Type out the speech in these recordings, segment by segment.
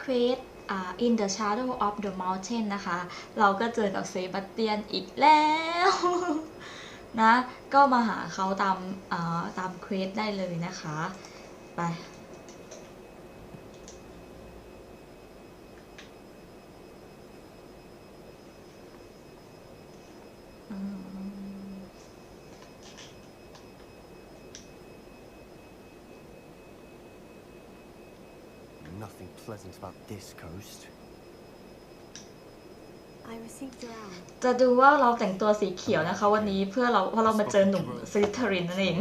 เควสอ่า in the shadow of the mountain นะคะ เราก็เจอกับเซบาสเตียนอีกแล้วนะ ก็มาหาเขาตามตามเควสได้เลยนะคะ ไป pleasant about this coast. I received your owl. จะดูว่าเราแต่งตัวสีเขียวนะคะ วันนี้เพื่อเราเพราะเรามาเจอหนุ่มสลิทเทอรินนั่นเอง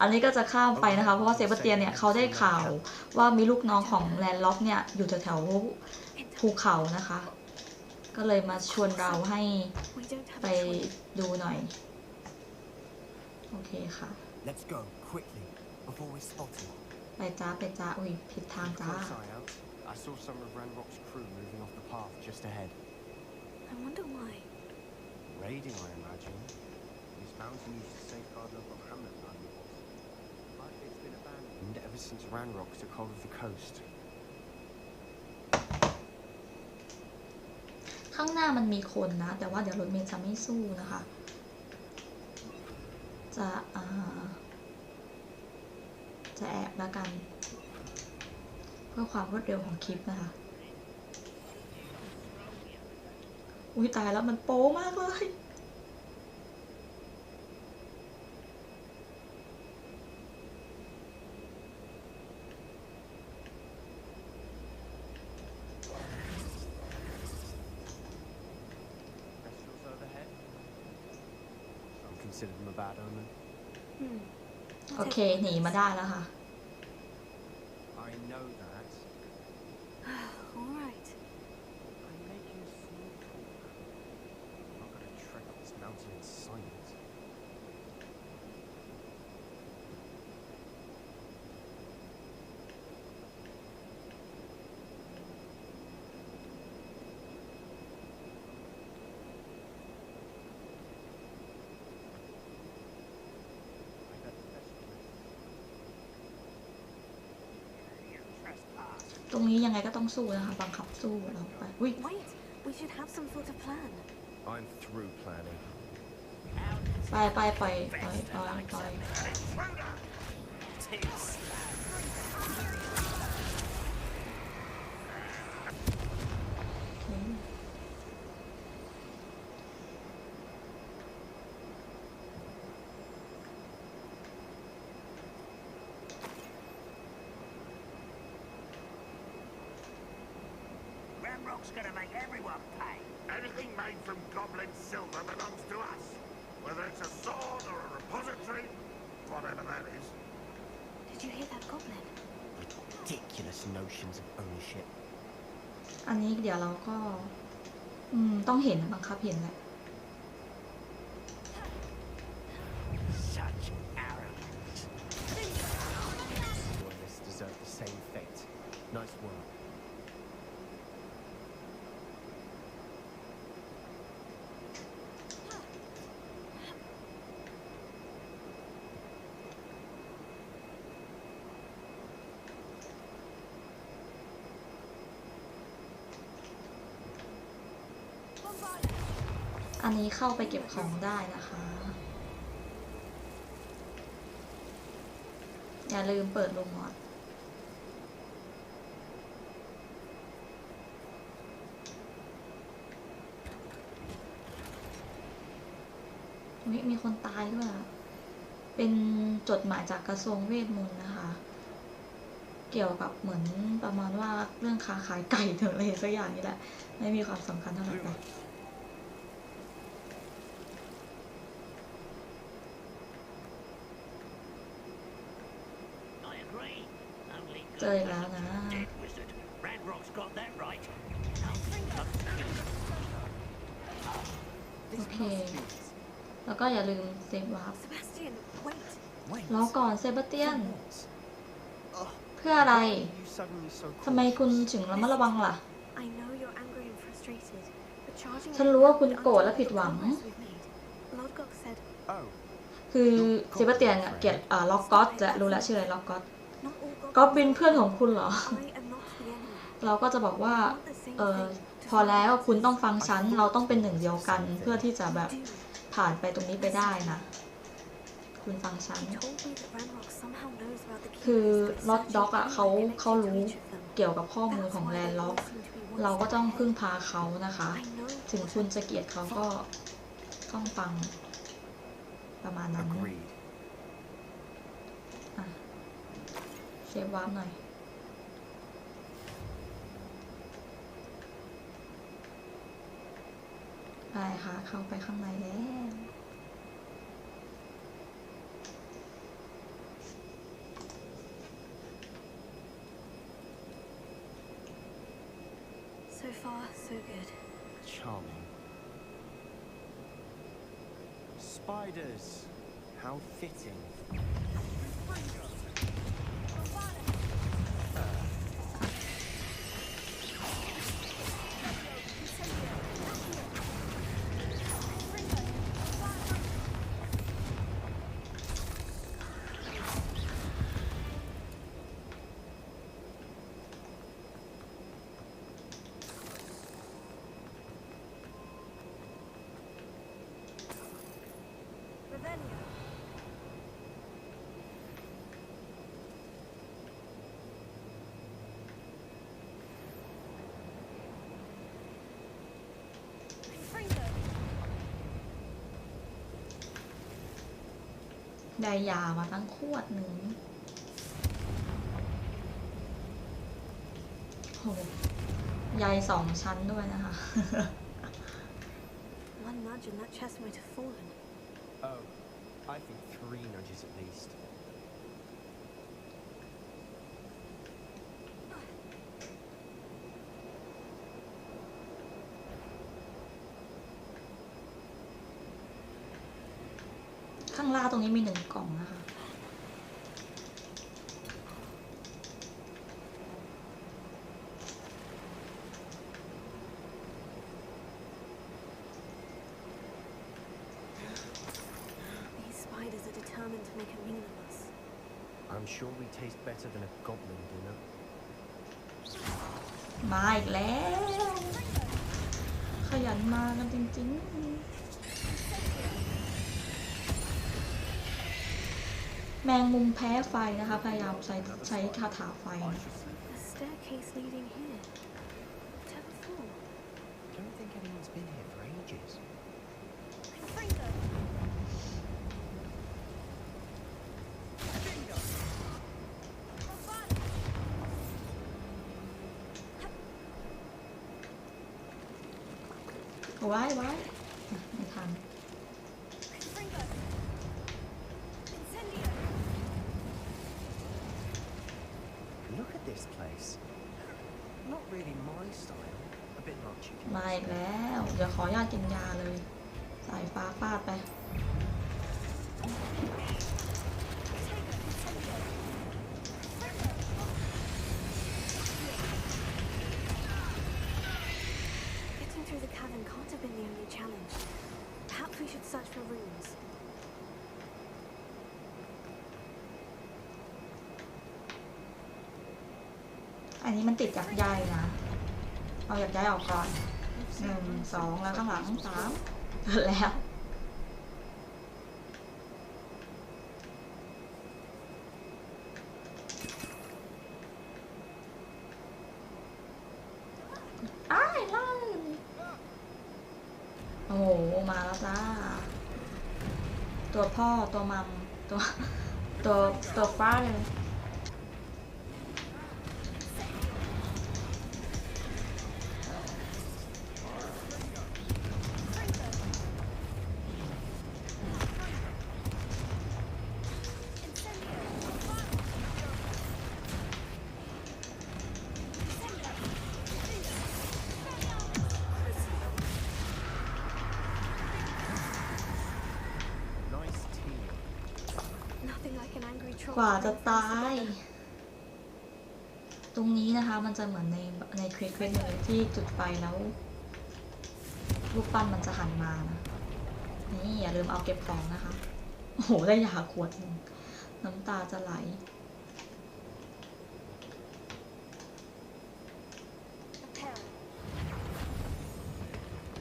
อันนี้ก็จะข้ามไปนะคะ เพราะว่าเซบาสเตียนเนี่ยเขาได้ข่าวว่ามีลูกน้องของแลนด์ล็อกเนี่ย อยู่แถวๆภูเขานะคะ ก็เลยมาชวนเราให้ We don't have ไป a choice. ดูหน่อย โอเคค่ะ Let's go, quickly, before we're spotted. ไปจ้าไปจ้าอุ้ยผิดทาง Keep a จ้า close eye out. I saw some of Ranrock's crew moving off the path just ahead. I wonder why. Raiding, I imagine. This mountain used to safeguard local hamlet valuables. But it's been abandoned ever since Ranrock took hold of the coast. ข้างหน้ามันมีคนนะ แต่ว่าเดี๋ยวรถเมย์จะไม่สู้นะคะ จะอ่า จะแอบแล้วกัน เพื่อความรวดเร็วของคลิปนะคะ อุ้ยตายแล้วมันโป๊มากเลย Kestrels overhead. Some consider them a bad omen. Hmm. โอเคหนีมาได้แล้วค่ะ I know that. All right. I'm making small talk. I'm not gonna trek up this mountain in silence. ตรงนี้ยังไงก็ต้องสู้นะคะบังคับสู้เราไปอุ้ย Wait. We should have some sort of plan. I'm through planning. ไปไปไปไปไปไปโอเค Ramrock's gonna make everyone pay. Anything made from goblin silver belongs to us. Whether it's a sword or a repository, whatever that is. Did you hear that goblin? Ridiculous notions of ownership. อันนี้เดี๋ยวเราก็ อืม ต้องเห็นนะบังคับเห็นแหละ อันนี้เข้าไปเก็บของได้นะคะ อย่าลืมเปิดลงมอดอุ๊ยมีคนตายด้วยอะเป็นจดหมายจากกระทรวงเวทมนต์นะคะ เกี่ยวกับเหมือนประมาณว่าเรื่องค้าขายไก่ถึงอะไรสักอย่างนี่แหละ ไม่มีความสำคัญเท่าไหร่ไป I agree. Only เจออีกแล้วนะ dead wizard. Ranrock's got that right. โอเค แล้วก็อย่าลืมเซฟวาร์ป Sebastian, wait. Wait. รอก่อนเซบาสเตียน Ugh, เพื่ออะไร you suddenly so ทำไม cautious? คุณถึงระมัดระวังล่ะ I know you're angry and frustrated, but charging ฉันรู้ว่าคุณโกรธและผิดหวัง Lodgok said, Oh, คือเซบาสเตียนอะเกลียดอ่าล็อกก็อตและรู้แล้วชื่ออะไรล็อกก็อต not all ก็บินเพื่อนของคุณเหรอ I am not the enemy. เราก็จะบอกว่า I want the same เออ thing to พอแล้ว find คุณต้อง answers. ฟังฉัน เราต้องเป็นหนึ่งเดียวกันเพื่อที่จะแบบ Do. ผ่านไปตรงนี้ไปได้นะ คุณฟังฉัน He told me that Ranrock somehow knows about the คือ keepers, but ล็อต searching ด็อกอะ for เขา anyone เขา connected to รู้ each of them. เกี่ยวกับข้อมูล That's ของ why แลน they ด์ล็อก all seem to be one เราก็ step ต้อง ahead. พึ่งพาเขานะคะ I know ถึง what คุณ I'm จะเกลียดเขาก็ต้องฟังประมาณนั้น Agreed. อะเซ ฟวาร์ปหน่อยไปค่ะ เข้าไปข้างในแล้ว So far, so good. Charming. Spiders. How fitting. ได้ยามาตั้งขวดหนึ่งโหใยสองชั้นด้วยนะคะ One nudge and that chest might have fallen. Oh, I think three nudges at least.. ข้างล่างตรงนี้มีหนึ่งกล่องนะคะ These spiders are determined to make a meal of us. I'm sure we taste better than a goblin dinner. มาอีกแล้ว ขยันมากันจริงๆ แมงมุมแพ้ไฟนะคะ พยายามใช้ใช้คาถาไฟนะ A staircase leading here. To the floor. Don't think anyone's been here for ages.. ไว้ไว้อะไม่ทัน Look at this place. Not really my style. A bit much, you can มาอีกแล้ว เดี๋ยวขออนุญาตกินยาเลย สายฟ้าฟาดไป Getting through the cavern can't have been the only challenge. Perhaps we should search for rooms. อันนี้มันติดจากใยนะ เอาจากใยออกก่อน หนึ่งสองแล้วข้างหลังสามเกิดแล้วอ้ายลั่นโอ้โห มาแล้วจ้า ตัวพ่อตัวมัมตัวตัวตัวฟ้าเลย กว่าจะตาย ตรงนี้นะคะมันจะเหมือนในในคลิปเลยที่จุดไฟแล้วรูปปั้นมันจะหันมานะนี่อย่าลืมเอาเก็บของนะคะ โอ้โห ได้ยาขวดนึงน้ำตาจะไหล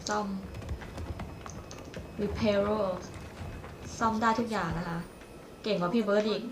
ซ่อม repair ซ่อมได้ทุกอย่างนะคะ เก่งกว่าพี่เบิร์ดอีก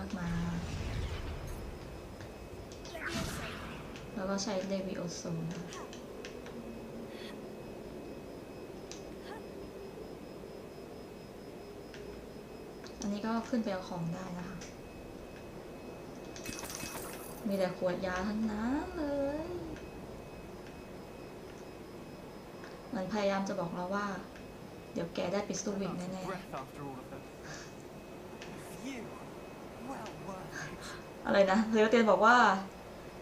ากมา แล้วก็ใช้เดวิโอโซนอันนี้ก็ขึ้นไปเอาของได้นะคะ มีแต่ขวดยาทั้งนั้นเลยมันพยายามจะบอกเราว่า เดี๋ยวแกได้ไปสู้วิกแน่ๆ อะไรนะเซลเตียนบอกว่า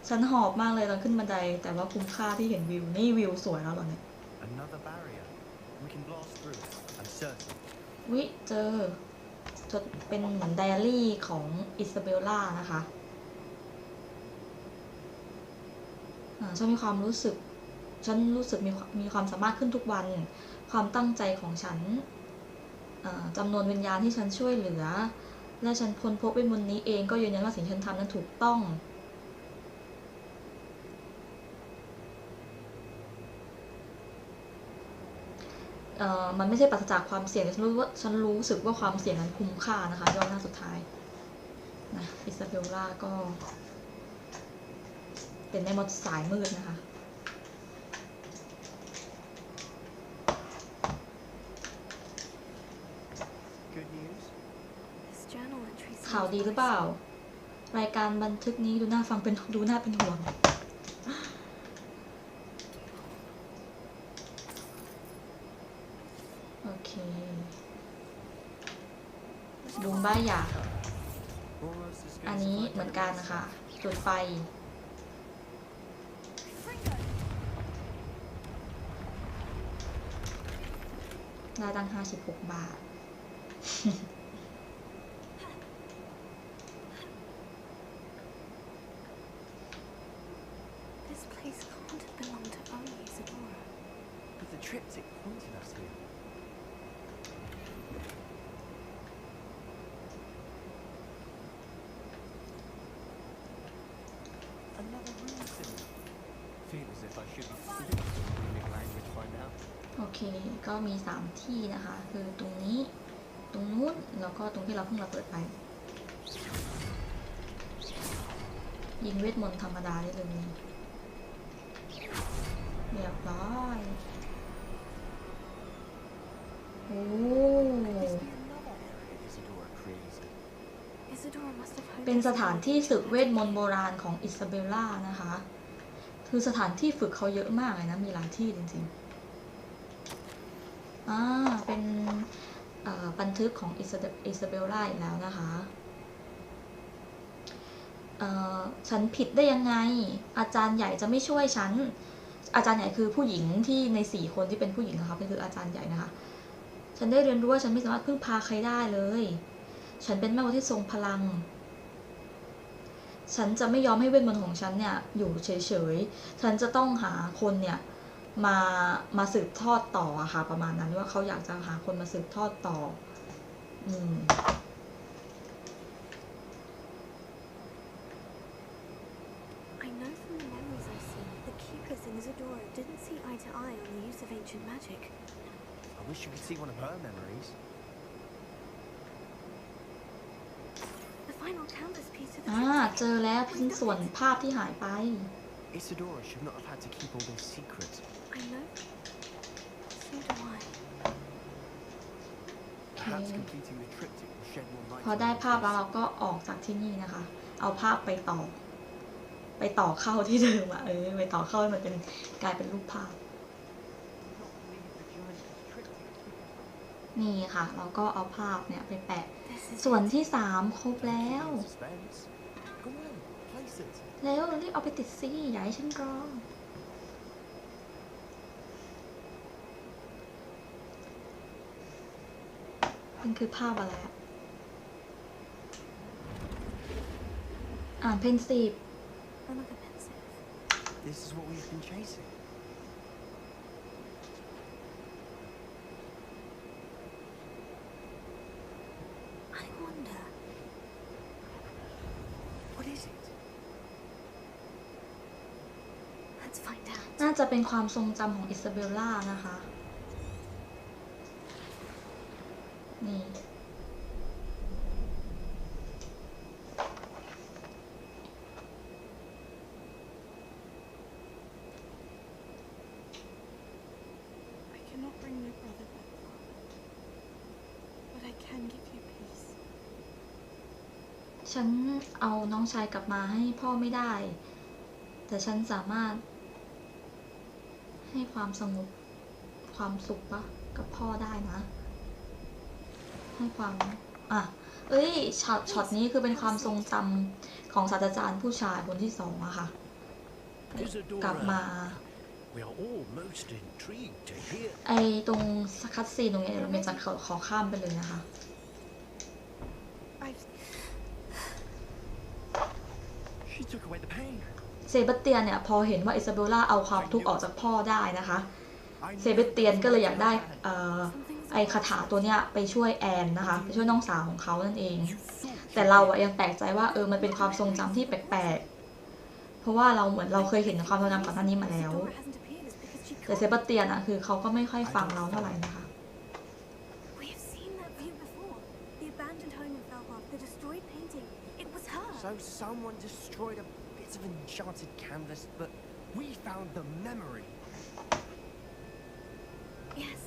ฉันหอบมากเลยตอนขึ้นบันได แต่ว่าคุ้มค่าที่เห็นวิว นี่วิวสวยแล้วเหรอเนี่ย Another barrier. We can blast through. I'm certain. วิเจอจดเป็นเหมือนไดอารี่ของอิซาเบลล่านะคะอ่าฉันมีความรู้สึก ฉันรู้สึกมีความมีความสามารถขึ้นทุกวัน ความตั้งใจของฉันอ่าจำนวนวิญญาณที่ฉันช่วยเหลือ และฉันพ้นพบเวทมนนี้เองก็ยืนยันว่าสิ่งที่ฉันทำนั้นถูกต้องเอ่อมันไม่ใช่ปราศจากความเสี่ยงแต่ฉันรู้ว่าฉันรู้สึกว่าความเสี่ยงนั้นคุ้มค่านะคะย่อหน้าสุดท้ายนะอิซาเบลล่าก็ เป็นแม่มดสายมืดนะคะ ข่าวดีหรือเปล่า รายการบันทึกนี้ดูน่าฟังเป็นดูน่าเป็นห่วง โอเคดูบ้าอยาก อันนี้เหมือนกันนะคะจุดไฟ Fringo. ได้ตั้ง56บาท This place can't have belonged to only Isadora. But the triptych pointed us here. Another rune symbol. Feel as if I should be fluent in runic language by now. โอเค ก็มี 3 ที่นะคะ คือตรงนี้ ตรงนู้น แล้วก็ตรงที่เราเพิ่งระเบิดไป ยิงเวทมนต์ธรรมดาได้เลย เป็นสถานที่ฝึกเวทมนต์โบราณของอิซาเบลล่านะคะ คือสถานที่ฝึกเขาเยอะมากเลยนะ มีหลายที่จริงๆอ่าเป็นบันทึกของอิซาอิซาเบลล่าอีกแล้วนะคะเอ่อฉันผิดได้ยังไง อาจารย์ใหญ่จะไม่ช่วยฉัน อาจารย์ใหญ่คือผู้หญิงที่ในสี่คนที่เป็นผู้หญิงนะคะก็คืออาจารย์ใหญ่นะคะ ฉันได้เรียนรู้ว่าฉันไม่สามารถพึ่งพาใครได้เลย ฉันเป็นแม่มดที่ทรงพลัง ฉันจะไม่ยอมให้เวทมนต์ของฉันเนี่ยอยู่เฉยๆ ฉันจะต้องหาคนเนี่ยมามาสืบทอดต่ออะค่ะประมาณนั้นว่าเขาอยากจะหาคนมาสืบทอดต่อ อืม อ่าเจ triptych. อแล้วชิ้นส่วนภาพที่หายไป Isadora should not have had to keep all this secret. I know. So do I. Perhaps Okay. completing the triptych will shed more light พอ on ได้ all ภาพ this. แล้วเราก็ออกจากที่นี่นะคะ เอาภาพไปต่อ ไปต่อเข้าที่เดิมอะเออไปต่อเข้าให้มันเป็นกลายเป็นรูปภาพ Not believe the journey to the triptych. นี่ค่ะ เราก็เอาภาพเนี่ยไปแปะ This is ส่วนที่สามครบแล้ว แล้วรีบเอาไปติดซี่อย่าให้ฉันรอมันคือภาพอะไรอ่านเพนสีฟ This is what we've been chasing. Let's find out. น่าจะเป็นความทรงจำของอิซาเบลล่านะคะ นี่ I cannot bring my brother back, but I can give you peace. ฉันเอาน้องชายกลับมาให้พ่อไม่ได้ แต่ฉันสามารถ ให้ความสงบความสุขปะกับพ่อได้นะ ให้ความอะเอ้ยช็อตช็อตนี้คือเป็นความทรงจำของศาสตราจารย์ผู้ชายคนที่สองอะค่ะ กลับมา We are all most intrigued to hear. ไอตรงคัดซีนตรงนี้เดี๋ยวเราจะขอขอข้ามไปเลยนะคะ I've She took away the pain. เซบาสเตียนเนี่ยพอเห็นว่าอิซาเบลล่าเอาความทุกข์ออกจากพ่อได้นะคะ I เซเบาสเตียนก็เลยอยากได้เอ่อ Something's ไอคาถาตัวเนี้ยไปช่วยแอนนะคะไปช่วยน้องสาวของเขานั่นเอง You thought แต่เราอะยังแปลกใจว่าเออมันเป็นความทรงจำที่แปลกๆ เพราะว่าเราเหมือนเราเคยเห็นความทรงจำก่อนหน้านี้มาแล้ว Isadora hasn't appeared is because she แต่เซ can't. บาสเตียนอะคือเขาก็ไม่ค่อยฟังเราเท่าไหร่นะคะ We have seen that view before. The abandoned home in Felhoff, the destroyed painting. It was her. So someone destroyed a bit of enchanted canvas, but we found the memory. Yes,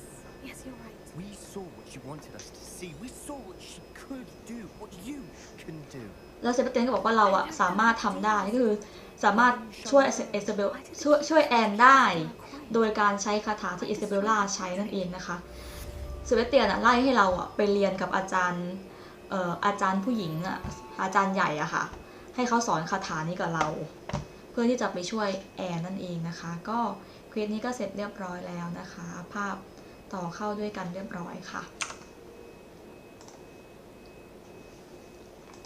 yes, you're right. We saw what she wanted us to see. We saw what she could do, what you can do. แล้วเซบาสเตียนก็บอกว่าเราอะสามารถทำได้ก็คือสามารถช่วยเอซาเบลช่วยช่วยแอนได้ โดยการใช้คาถาที่อิซาเบลล่าใช้นั่นเองนะคะเซบาสเตียนอะไล่ให้เราอะไปเรียนกับอาจารย์เอ่ออาจารย์ผู้หญิงอะอาจารย์ใหญ่อะค่ะ ให้เขาสอนคาถานี้กับเรา เพื่อที่จะไปช่วยแอนนั่นเองนะคะ ก็เควสนี้ก็เสร็จเรียบร้อยแล้วนะคะ ภาพต่อเข้าด้วยกันเรียบร้อยค่ะ